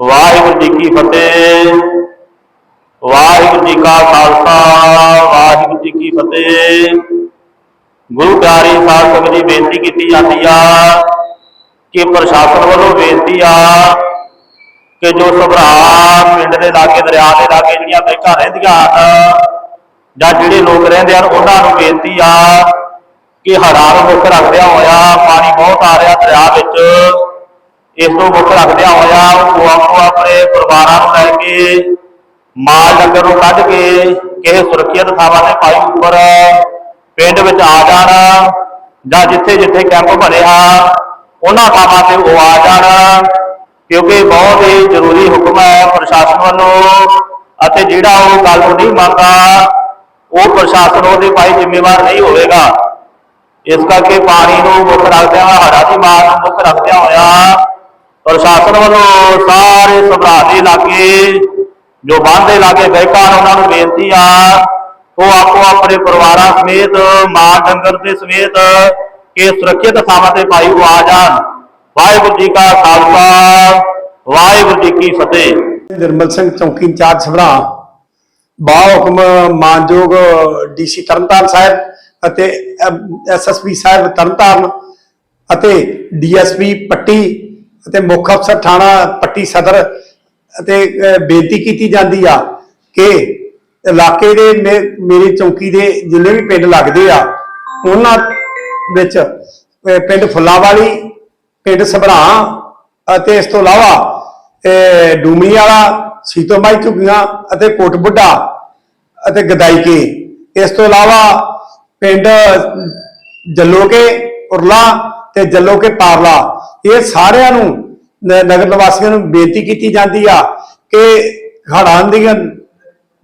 ਵਾਹਿਗੁਰੂ ਜੀ ਕੀ ਫਤਿਹ। ਵਾਹਿਗੁਰੂ ਜੀ ਕਾ ਖਾਲਸਾ, ਵਾਹਿਗੁਰੂ ਜੀ ਕੀ ਫਤਿਹ। ਗੁਰੂ ਪਿਆਰੀ ਸਾਧ ਸੰਗਤ ਜੀ, ਬੇਨਤੀ ਕੀਤੀ ਜਾਂਦੀ ਆ ਕਿ ਪ੍ਰਸ਼ਾਸਨ ਵੱਲੋਂ ਬੇਨਤੀ ਆ ਕਿ ਜੋ ਸਭਰਾ ਪਿੰਡ ਦੇ ਲਾਗੇ, ਦਰਿਆ ਦੇ ਲਾਗੇ ਜਿਹੜੀਆਂ ਬੈਕਾਂ ਰਹਿੰਦੀਆਂ ਹਨ ਜਾਂ ਜਿਹੜੇ ਲੋਕ ਰਹਿੰਦੇ ਹਨ, ਉਹਨਾਂ ਨੂੰ ਬੇਨਤੀ ਆ ਕਿ ਹੜ੍ਹਾਂ ਮੁੱਖ ਰੱਖਦਿਆਂ ਹੋਇਆ ਪਾਣੀ ਬਹੁਤ ਆ ਰਿਹਾ ਦਰਿਆ ਵਿੱਚ। ਇਸ ਨੂੰ ਮੁੱਖ ਰੱਖਦਿਆਂ ਹੋਇਆ ਉਹ ਆਪੋ ਆਪਣੇ ਪਰਿਵਾਰਾਂ ਨੂੰ ਲੈ ਕੇ, ਮਾਲ ਡੰਗਰ ਨੂੰ ਕੱਢ ਕੇ ਕਿਸੇ ਸੁਰੱਖਿਅਤ ਥਾਵਾਂ ਤੇ ਪਾਈ ਉੱਪਰ ਪਿੰਡ ਵਿੱਚ ਆ ਜਾਣ ਜਾਂ ਜਿੱਥੇ ਜਿੱਥੇ ਕੈਂਪ ਬਣੇ ਆ, ਉਹਨਾਂ ਥਾਵਾਂ ਤੇ ਉਹ ਆ ਜਾਣ, ਕਿਉਂਕਿ ਬਹੁਤ ਹੀ ਜ਼ਰੂਰੀ ਹੁਕਮ ਹੈ ਪ੍ਰਸ਼ਾਸਨ ਵੱਲੋਂ ਅਤੇ ਜਿਹੜਾ ਉਹ ਗੱਲ ਨੂੰ ਨਹੀਂ ਮੰਨਦਾ, ਉਹ ਪ੍ਰਸ਼ਾਸਨ ਉਹਦੇ ਭਾਈ ਜ਼ਿੰਮੇਵਾਰ ਨਹੀਂ ਹੋਵੇਗਾ। ਇਸ ਕਰਕੇ ਪਾਣੀ ਨੂੰ ਮੁੱਖ ਰੱਖਦਿਆਂ ਹੋਇਆ ਹੜਾ ਦੀ ਮਾਰ ਨੂੰ ਮੁੱਖ ਰੱਖਦਿਆਂ ਹੋਇਆ ਪ੍ਰਸ਼ਾਸਨ ਵੱਲੋਂ ਸਾਰੇ ਸਭਰਾ ਇਲਾਕੇ, ਜੋ ਬੰਦ ਦੇ ਬੈਠਾ ਉਹਨਾਂ ਨੂੰ ਬੇਨਤੀ ਆ, ਉਹ ਆਪੋ ਆਪਣੇ ਪਰਿਵਾਰਾਂ ਸਮੇਤ, ਮਾਂ ਡੰਗਰ ਦੇ ਸਮੇਤ ਕਿ ਸੁਰੱਖਿਅਤ ਥਾਵਾਂ ਤੇ ਭਾਈ ਉਹ ਆ ਜਾਣ। ਵਾਹਿਗੁਰੂ ਜੀ ਕਾ ਖਾਲਸਾ, ਵਾਹਿਗੁਰੂ ਜੀ ਕੀ ਫਤਿਹ। ਨਿਰਮਲ ਸਿੰਘ ਚੌਕੀ ਇੰਚਾਰਜ ਸਭਰਾ ਬਾ ਹੁਕਮ ਮਾਨਯੋਗ ਡੀਸੀ ਤਰਨਤਾਰਨ ਸਾਹਿਬ ਅਤੇ ਐਸਐਸਪੀ ਸਾਹਿਬ ਤਰਨਤਾਰਨ ਅਤੇ ਡੀਐਸਪੀ ਪੱਟੀ ਅਤੇ ਮੁੱਖ ਅਫਸਰ ਥਾਣਾ ਪੱਟੀ ਸਦਰ ਅਤੇ ਬੇਨਤੀ ਕੀਤੀ ਜਾਂਦੀ ਆ ਕਿ ਇਲਾਕੇ ਦੇ ਮੇ- ਮੇਰੀ ਦੇ ਜਿੰਨੇ ਵੀ ਪਿੰਡ ਲੱਗਦੇ ਆ ਉਹਨਾਂ ਵਿੱਚ ਅਹ, ਪਿੰਡ ਫੁੱਲਾਵਾਲੀ ਪਿੰਡ ਸਭਰਾ ਅਤੇ ਇਸ ਤੋਂ ਇਲਾਵਾ ਅਹ, ਡੂਮੀ ਵਾਲਾ ਸੀਤੋਮਾਈ ਝੁੱਗੀਆਂ ਅਤੇ ਕੋਟ ਬੁੱਢਾ ਅਤੇ ਗਦਾਈਕੇ। ਇਸ ਤੋਂ ਇਲਾਵਾ ਪਿੰਡ ਜੱਲੋਕੇ ਉਰਲਾ ਤੇ ਜੱਲੋਕੇ ਪਾਰਲਾ ਇਹ ਸਾਰਿਆਂ ਨੂੰ ਨਗਰ ਨਿਵਾਸੀਆਂ ਨੂੰ ਬੇਨਤੀ ਕੀਤੀ ਜਾਂਦੀ ਆ ਕਿ ਹੜਾਂ ਦੀਆਂ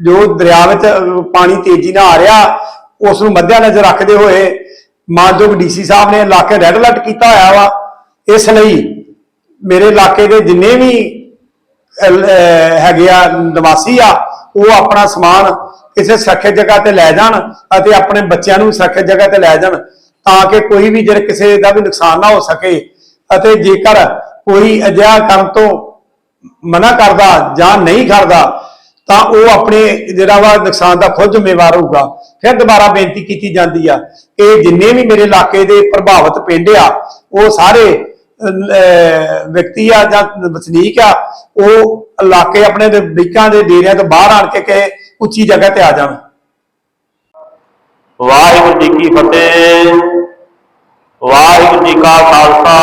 ਜੋ ਦਰਿਆ ਵਿੱਚ ਪਾਣੀ ਤੇਜ਼ੀ ਨਾਲ ਆ ਰਿਹਾ, ਉਸ ਨੂੰ ਮੱਦਿਆ ਨਜ਼ਰ ਰੱਖਦੇ ਹੋਏ ਮਾਨਯੋਗ ਡੀਸੀ ਸਾਹਿਬ ਨੇ ਇਲਾਕੇ ਰੈੱਡ ਅਲਰਟ ਕੀਤਾ ਹੋਇਆ ਵਾ। ਇਸ ਲਈ ਮੇਰੇ ਇਲਾਕੇ ਦੇ ਜਿੰਨੇ ਵੀ ਹੈਗੇ ਆ ਨਿਵਾਸੀ ਆ, ਉਹ ਆਪਣਾ ਸਮਾਨ ਕਿਸੇ ਸੁਰੱਖਿਅਤ ਜਗ੍ਹਾ ਤੇ ਲੈ ਜਾਣ ਅਤੇ ਆਪਣੇ ਬੱਚਿਆਂ ਨੂੰ ਸੁਰੱਖਿਅਤ ਜਗ੍ਹਾ ਤੇ ਲੈ ਜਾਣ। ਤਾਂ ਕਿ ਕੋਈ ਵੀ ਜਿਹੜੇ ਕਿਸੇ ਦਾ ਵੀ ਨੁਕਸਾਨ ਨਾ ਹੋ ਸਕੇ ਅਤੇ ਜੇਕਰ ਕੋਈ ਅਜਿਹਾ ਕਰਨ ਤੋਂ ਮਨਾ ਕਰਦਾ ਜਾਂ ਨਹੀਂ ਕਰਦਾ, ਤਾਂ ਉਹ ਆਪਣੇ ਜਿਹੜਾ ਵਾ ਨੁਕਸਾਨ ਦਾ ਖੁਦ ਜ਼ਿੰਮੇਵਾਰ ਹੋਊਗਾ। ਫਿਰ ਦੁਬਾਰਾ ਬੇਨਤੀ ਕੀਤੀ ਜਾਂਦੀ ਆ ਕਿ ਜਿੰਨੇ ਵੀ ਮੇਰੇ ਇਲਾਕੇ ਦੇ ਪ੍ਰਭਾਵਿਤ ਪਿੰਡ ਆ, ਉਹ ਸਾਰੇ ਵਿਅਕਤੀ ਆ ਜਾਂ ਵਸਨੀਕ ਆ, ਉਹ ਇਲਾਕੇ ਆਪਣੇ ਦੇ ਬੀਕਾਂ ਦੇ ਡੇਰਿਆਂ ਤੋਂ ਬਾਹਰ ਆਣ ਕੇ ਕਿ ਉੱਚੀ ਜਗ੍ਹਾ ਤੇ ਆ ਜਾਣ। ਵਾਹਿਗੁਰੂ ਜੀ ਕੀ ਫਤਿਹ। ਵਾਹਿਗੁਰੂ ਜੀ ਕਾ ਖਾਲਸਾ,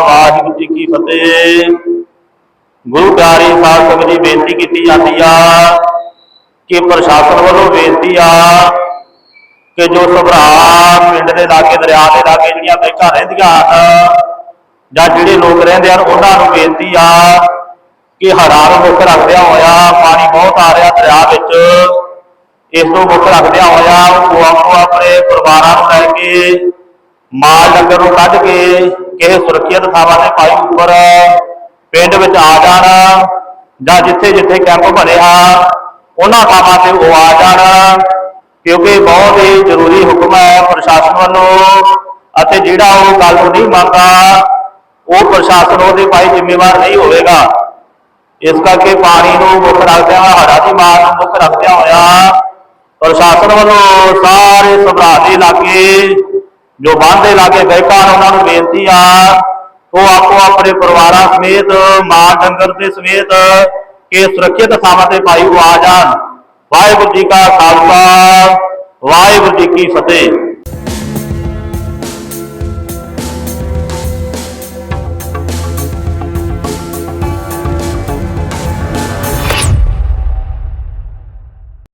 ਵਾਹਿਗੁਰੂ ਜੀ ਕੀ ਫਤਿਹ। ਗੁਰੂ ਪਿਆਰੀ ਸਾਧ ਸੰਗਤ ਜੀ, ਬੇਨਤੀ ਕੀਤੀ ਜਾਂਦੀ ਆ ਕਿ ਪ੍ਰਸ਼ਾਸਨ ਵੱਲੋਂ ਬੇਨਤੀ ਆ ਕਿ ਜੋ ਸਭਰਾ ਪਿੰਡ ਦੇ ਲਾਗੇ, ਦਰਿਆ ਦੇ ਲਾਗੇ ਜਿਹੜੀਆਂ ਬੈਕਾਂ ਰਹਿੰਦੀਆਂ ਹਨ ਜਾਂ ਜਿਹੜੇ ਲੋਕ ਰਹਿੰਦੇ ਹਨ, ਉਹਨਾਂ ਨੂੰ ਬੇਨਤੀ ਆ ਕਿ ਹੜ੍ਹਾਂ ਨੂੰ ਮੁੱਖ ਰੱਖਦਿਆਂ ਹੋਇਆ ਪਾਣੀ ਬਹੁਤ ਆ ਰਿਹਾ ਦਰਿਆ ਵਿੱਚ, ਇਸ ਨੂੰ ਮੁੱਖ ਰੱਖਦਿਆਂ ਹੋਇਆ ਉਹ ਆਪੋ ਆਪਣੇ ਪਰਿਵਾਰਾਂ ਨੂੰ ਲੈ ਕੇ ਮਾਲ ਡੰਗਰ ਨੂੰ ਕੱਢ ਕੇ ਕਿਸੇ ਸੁਰੱਖਿਅਤ ਥਾਵਾਂ ਤੇ ਪਾਈ ਉੱਪਰ ਪਿੰਡ ਵਿੱਚ ਆ ਜਾਣ ਜਾਂ ਜਿੱਥੇ ਜਿੱਥੇ ਕੈਂਪ ਬਣੇ ਆ, ਉਹਨਾਂ ਥਾਵਾਂ ਤੇ ਉਹ ਆ ਜਾਣ, ਕਿਉਂਕਿ ਬਹੁਤ ਹੀ ਜ਼ਰੂਰੀ ਹੁਕਮ ਹੈ ਪ੍ਰਸ਼ਾਸਨ ਵੱਲੋਂ ਅਤੇ ਜਿਹੜਾ ਉਹ ਗੱਲ ਨੂੰ ਨਹੀਂ ਮੰਨਦਾ, ਉਹ ਪ੍ਰਸ਼ਾਸਨ ਉਹਦੇ ਭਾਈ ਜ਼ਿੰਮੇਵਾਰ ਨਹੀਂ ਹੋਵੇਗਾ। ਇਸ ਕਰਕੇ ਪਾਣੀ ਨੂੰ ਮੁੱਖ ਰੱਖਦਿਆਂ ਹੋਇਆ ਹੜਾ ਦੀ ਮਾਰ ਨੂੰ ਮੁੱਖ ਰੱਖਦਿਆਂ ਹੋਇਆ ਪ੍ਰਸ਼ਾਸਨ ਵੱਲੋਂ ਸਾਰੇ ਸਭਰਾ ਦੇ ਇਲਾਕੇ ਜੋ ਬੰਦ ਲਾਗੇ ਬੈਠਾ ਹਨ ਉਹਨਾਂ ਨੂੰ ਬੇਨਤੀ ਆ, ਉਹ ਆਪੋ ਆਪਣੇ ਪਰਿਵਾਰਾਂ ਸਮੇਤ, ਮਾਂ ਡੰਗਰ ਦੇ ਸਮੇਤ ਕੇ ਸੁਰੱਖਿਅਤ ਥਾਵਾਂ ਤੇ ਭਾਈ ਉਹ ਆ ਜਾਣ। ਵਾਹਿਗੁਰੂ ਜੀ ਕਾ ਖਾਲਸਾ, ਵਾਹਿਗੁਰੂ ਜੀ ਕੀ ਫਤਿਹ।